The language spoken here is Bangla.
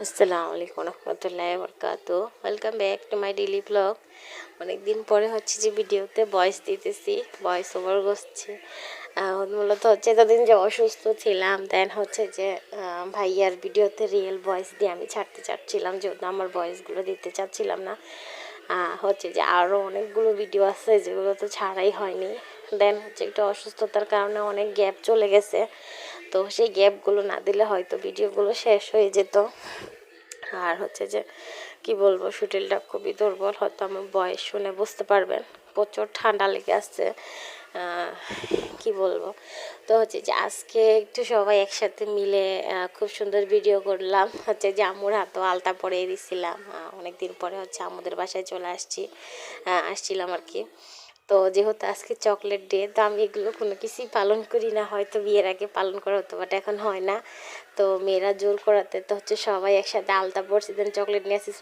আসসালামু আলাইকুম রহমতুল্লাহ বরকাত welcome back to my daily blog অনেক দিন পরে হচ্ছে যে ভিডিওতে ভয়েস দিতেছি ভয়েস ওভার করছি। মূলত হচ্ছে এতদিন যে অসুস্থ ছিলাম দেন হচ্ছে যে ভাইয়ার ভিডিওতে রিয়েল ভয়েস দিয়ে আমি ছাড়তে চাচ্ছিলাম, যেহেতু আমার ভয়েসগুলো দিতে চাচ্ছিলাম না। হচ্ছে যে আরও অনেকগুলো ভিডিও আছে যেগুলো তো ছাড়াই হয়নি। দেন হচ্ছে একটু অসুস্থতার কারণে অনেক গ্যাপ চলে গেছে। তো সেই গ্যাপগুলো না দিলে হয়তো ভিডিওগুলো শেষ হয়ে যেত। আর হচ্ছে যে, কি বলব, শরীরটা খুবই দুর্বল, হয়তো আমার বয়স শুনে বুঝতে পারবেন। প্রচুর ঠান্ডা লেগে আসছে। কি বলব? তো হচ্ছে যে, আজকে একটু সবাই একসাথে মিলে খুব সুন্দর ভিডিও করলাম। হচ্ছে যে আমুর হাতও আলতা পরে দিছিলাম। অনেক দিন পরে হচ্ছে আমাদের বাসায় চলে আসছি। আসছিলাম আর কি। তো যেহেতু আজকে চকলেট ডে তো আমি এগুলো কোনো কিছুই পালন করি না। হয়তো বিয়ের আগে পালন করা হতো বাট এখন হয় না। তো মেয়েরা জোর করাতে তো হচ্ছে সবাই একসাথে আলতা পড়ছে দেন চকলেট নিয়ে আসিস